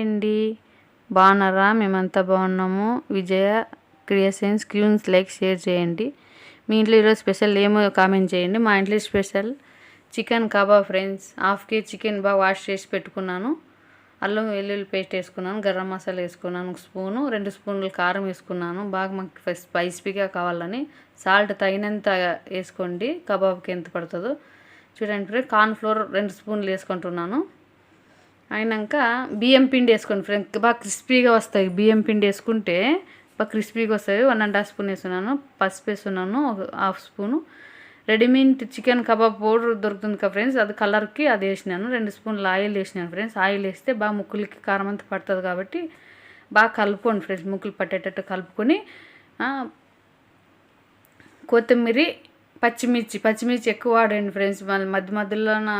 అండి బాగున్నారా? మేమంతా బాగున్నాము. Vijaya creations queens like share చేయండి. మీ ఇంట్లో ఈరోజు స్పెషల్ ఏమో కామెంట్ చేయండి. మా ఇంట్లో special chicken kebab friends. Half KG chicken బాగా వాష్ చేసి పెట్టుకున్నాను. అల్లం వెల్లుల్లి పేస్ట్ వేసుకున్నాను. గరం మసాలా వేసుకున్నాను. ఒక స్పూను రెండు స్పూన్లు కారం వేసుకున్నాను. బాగా మాకు స్పైసీగా కావాలని సాల్ట్ తగినంత వేసుకోండి. కబాబ్కి ఎంత పడుతుందో. చూడండి ఫ్రెండ్ కార్న్ ఫ్లోర్ రెండు స్పూన్లు వేసుకుంటున్నాను. అయినాక బియ్యం పిండి వేసుకోండి ఫ్రెండ్ బాగా క్రిస్పీగా వస్తాయి. బియ్యం పిండి వేసుకుంటే బాగా క్రిస్పీగా వస్తాయి. వన్ అండ్ హాఫ్ స్పూన్ వేస్తున్నాను పసుపు వేస్తున్నాను half spoon. Readymade chicken kebab powder దొరుకుతుంది కదా ఫ్రెండ్స్ అది కలర్కి అది వేసినాను. రెండు స్పూన్లు ఆయిల్ వేసినాను ఫ్రెండ్స్ ఆయిల్ వేస్తే బాగా ముక్కులకి కారం అంతా పడుతుంది కాబట్టి బాగా కలుపుకోండి ఫ్రెండ్స్ ముక్కులు పట్టేటట్టు కలుపుకొని కొత్తిమీర పచ్చిమిర్చి. పచ్చిమిర్చి ఎక్కువ వాడండి ఫ్రెండ్స్ మళ్ళీ మధ్య మధ్యలోన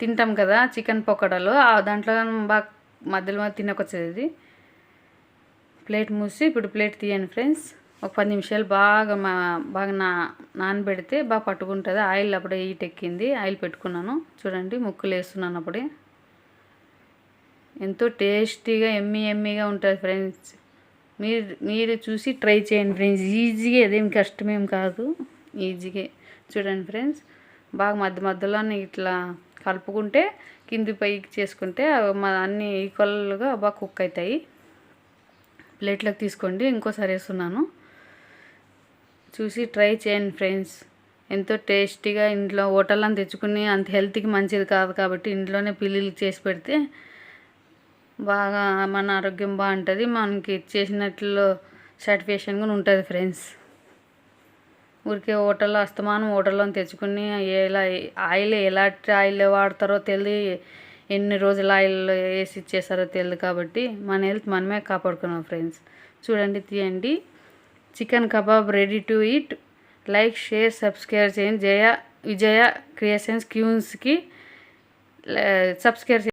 తింటాం కదా చికెన్ పకోడాలు. దాంట్లో బాగా మధ్యలో తినకొచ్చేది ప్లేట్ మూసి ఇప్పుడు ప్లేట్ తీయండి ఫ్రెండ్స్. ఒక పది నిమిషాలు బాగా మా బాగా నా నానబెడితే బాగా పట్టుకుంటుంది. ఆయిల్ అప్పుడే హీట్ ఎక్కింది. ఆయిల్ పెట్టుకున్నాను. చూడండి ముక్కులు వేస్తున్నాను అప్పుడే. ఎంతో టేస్టీగా ఎమ్మీ ఎమ్మీగా ఉంటుంది ఫ్రెండ్స్. మీరు మీరు చూసి ట్రై చేయండి ఫ్రెండ్స్. ఈజీగా అదేం కష్టమేం కాదు. ఈజీగా. చూడండి ఫ్రెండ్స్. బాగా మధ్య మధ్యలోనే ఇట్లా కలుపుకుంటే కింది పైకి చేసుకుంటే అన్నీ ఈక్వల్గా బాగా కుక్ అవుతాయి. ప్లేట్లోకి తీసుకోండి ఇంకోసారి వేస్తున్నాను. చూసి ట్రై చేయండి ఫ్రెండ్స్. ఎంతో టేస్టీగా ఇంట్లో హోటల్లో తెచ్చుకుని అంత హెల్త్కి మంచిది కాదు కాబట్టి ఇంట్లోనే పిల్లలకి చేసి పెడితే బాగా మన ఆరోగ్యం బాగుంటుంది. మనకి చేసినట్లు సాటిస్ఫాక్షన్గా కూడా ఉంటుంది ఫ్రెండ్స్. ఊరికే హోటల్లో అస్తమానం హోటల్లో తెచ్చుకుని ఎలా ఆయిల్ ఎలాంటి ఆయిల్ వాడతారో తెలియదు ఎన్ని రోజులు ఆయిల్ వేసి ఇచ్చేసారో తెలియదు కాబట్టి మన హెల్త్ మనమే కాపాడుకున్నాం ఫ్రెండ్స్. చూడండి తీయండి. Chicken kebab ready to eat like share subscribe చేయండి. జయ విజయ క్రియేషన్స్ క్యూన్స్కి సబ్స్క్రైబ్